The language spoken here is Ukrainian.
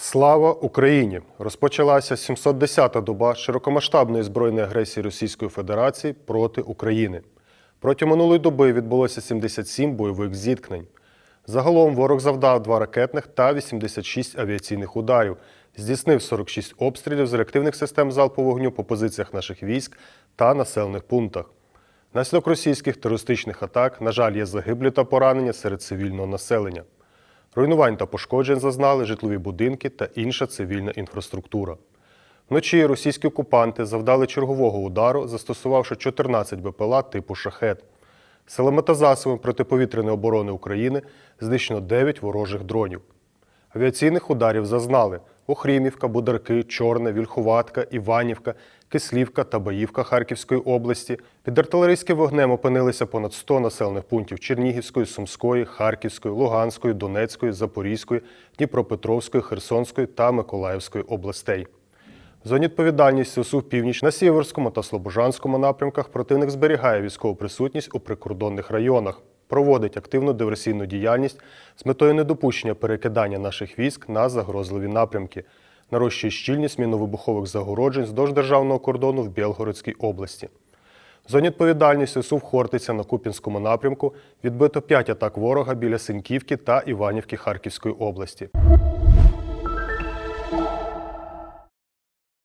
Слава Україні! Розпочалася 710-та доба широкомасштабної збройної агресії Російської Федерації проти України. Протягом минулої доби відбулося 77 бойових зіткнень. Загалом ворог завдав два ракетних та 86 авіаційних ударів, здійснив 46 обстрілів з реактивних систем залпового вогню по позиціях наших військ та населених пунктах. Наслідок російських терористичних атак, на жаль, є загиблі та поранення серед цивільного населення. Руйнувань та пошкоджень зазнали житлові будинки та інша цивільна інфраструктура. Вночі російські окупанти завдали чергового удару, застосувавши 14 БПЛА типу шахет. Силами та засобами протиповітряної оборони України знищено 9 ворожих дронів. Авіаційних ударів зазнали Охрімівка, Бударки, Чорне, Вільхуватка, Іванівка, Кислівка та Баївка Харківської області. Під артилерійським вогнем опинилися понад 100 населених пунктів Чернігівської, Сумської, Харківської, Луганської, Донецької, Запорізької, Дніпропетровської, Херсонської та Миколаївської областей. В зоні відповідальності СУ північ на Сіверському та Слобожанському напрямках противник зберігає військову присутність у прикордонних районах, проводить активну диверсійну діяльність з метою недопущення перекидання наших військ на загрозливі напрямки, нарощує щільність міновибухових загороджень здовж державного кордону в Білгородській області. В зоні відповідальності СУ Хортиця на Купінському напрямку відбито 5 атак ворога біля Синьківки та Іванівки Харківської області.